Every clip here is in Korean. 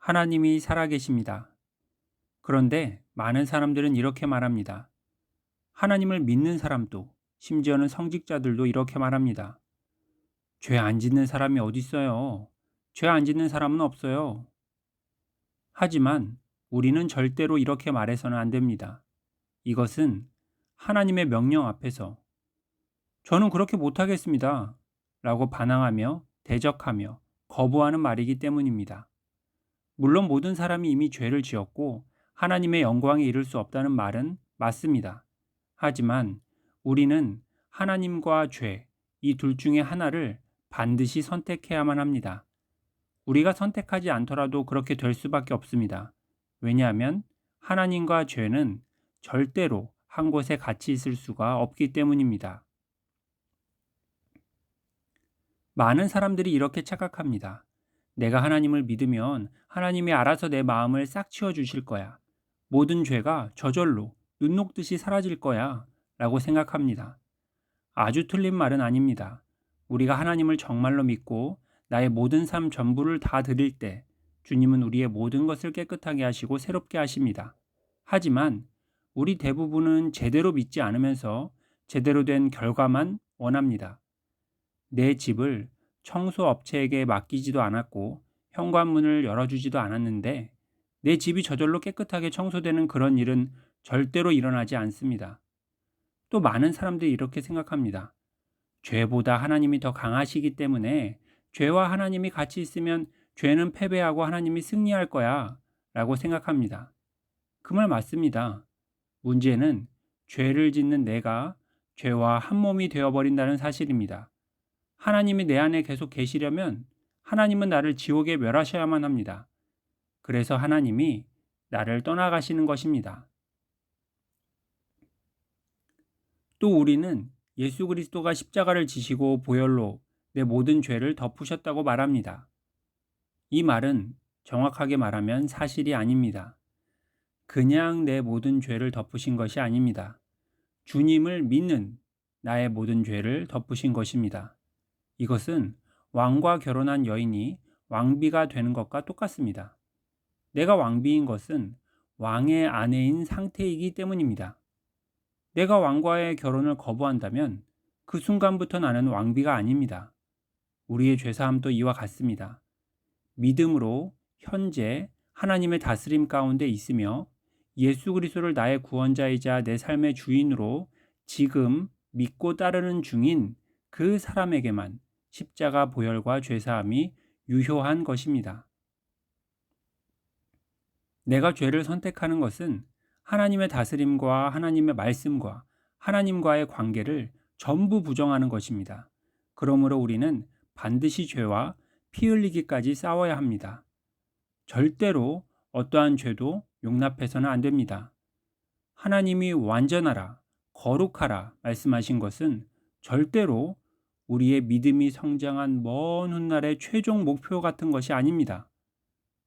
하나님이 살아계십니다. 그런데 많은 사람들은 이렇게 말합니다. 하나님을 믿는 사람도, 심지어는 성직자들도 이렇게 말합니다. 죄 안 짓는 사람이 어디 있어요? 죄 안 짓는 사람은 없어요. 하지만 우리는 절대로 이렇게 말해서는 안 됩니다. 이것은 하나님의 명령 앞에서 저는 그렇게 못하겠습니다. 라고 반항하며 대적하며 거부하는 말이기 때문입니다. 물론 모든 사람이 이미 죄를 지었고 하나님의 영광에 이를 수 없다는 말은 맞습니다. 하지만 우리는 하나님과 죄, 이 둘 중에 하나를 반드시 선택해야만 합니다. 우리가 선택하지 않더라도 그렇게 될 수밖에 없습니다. 왜냐하면 하나님과 죄는 절대로 한 곳에 같이 있을 수가 없기 때문입니다. 많은 사람들이 이렇게 착각합니다. 내가 하나님을 믿으면 하나님이 알아서 내 마음을 싹 치워 주실 거야. 모든 죄가 저절로 눈 녹듯이 사라질 거야. 라고 생각합니다. 아주 틀린 말은 아닙니다. 우리가 하나님을 정말로 믿고 나의 모든 삶 전부를 다 드릴 때 주님은 우리의 모든 것을 깨끗하게 하시고 새롭게 하십니다. 하지만 우리 대부분은 제대로 믿지 않으면서 제대로 된 결과만 원합니다. 내 집을 청소 업체에게 맡기지도 않았고 현관문을 열어주지도 않았는데 내 집이 저절로 깨끗하게 청소되는 그런 일은 절대로 일어나지 않습니다. 또 많은 사람들이 이렇게 생각합니다. 죄보다 하나님이 더 강하시기 때문에 죄와 하나님이 같이 있으면 죄는 패배하고 하나님이 승리할 거야 라고 생각합니다. 그 말 맞습니다. 문제는 죄를 짓는 내가 죄와 한 몸이 되어버린다는 사실입니다. 하나님이 내 안에 계속 계시려면 하나님은 나를 지옥에 멸하셔야만 합니다. 그래서 하나님이 나를 떠나가시는 것입니다. 또 우리는 예수 그리스도가 십자가를 지시고 보혈로 내 모든 죄를 덮으셨다고 말합니다. 이 말은 정확하게 말하면 사실이 아닙니다. 그냥 내 모든 죄를 덮으신 것이 아닙니다. 주님을 믿는 나의 모든 죄를 덮으신 것입니다. 이것은 왕과 결혼한 여인이 왕비가 되는 것과 똑같습니다. 내가 왕비인 것은 왕의 아내인 상태이기 때문입니다. 내가 왕과의 결혼을 거부한다면 그 순간부터 나는 왕비가 아닙니다. 우리의 죄사함도 이와 같습니다. 믿음으로 현재 하나님의 다스림 가운데 있으며 예수 그리스도를 나의 구원자이자 내 삶의 주인으로 지금 믿고 따르는 중인 그 사람에게만 십자가 보혈과 죄사함이 유효한 것입니다. 내가 죄를 선택하는 것은 하나님의 다스림과 하나님의 말씀과 하나님과의 관계를 전부 부정하는 것입니다. 그러므로 우리는 반드시 죄와 피 흘리기까지 싸워야 합니다. 절대로 어떠한 죄도 용납해서는 안 됩니다. 하나님이 완전하라, 거룩하라 말씀하신 것은 절대로 우리의 믿음이 성장한 먼 훗날의 최종 목표 같은 것이 아닙니다.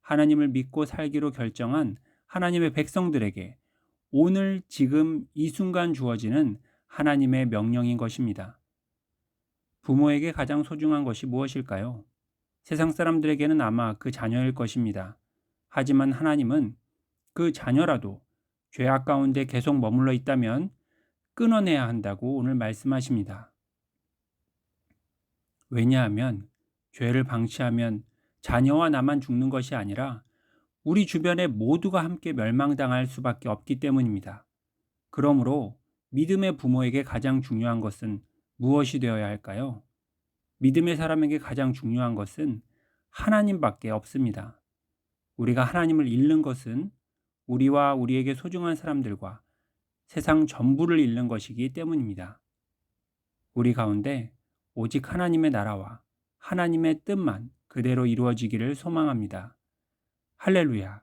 하나님을 믿고 살기로 결정한 하나님의 백성들에게 오늘 지금 이 순간 주어지는 하나님의 명령인 것입니다. 부모에게 가장 소중한 것이 무엇일까요? 세상 사람들에게는 아마 그 자녀일 것입니다. 하지만 하나님은 그 자녀라도 죄악 가운데 계속 머물러 있다면 끊어내야 한다고 오늘 말씀하십니다. 왜냐하면 죄를 방치하면 자녀와 나만 죽는 것이 아니라 우리 주변의 모두가 함께 멸망당할 수밖에 없기 때문입니다. 그러므로 믿음의 부모에게 가장 중요한 것은 무엇이 되어야 할까요? 믿음의 사람에게 가장 중요한 것은 하나님밖에 없습니다. 우리가 하나님을 잃는 것은 우리와 우리에게 소중한 사람들과 세상 전부를 잃는 것이기 때문입니다. 우리 가운데 오직 하나님의 나라와 하나님의 뜻만 그대로 이루어지기를 소망합니다. 할렐루야.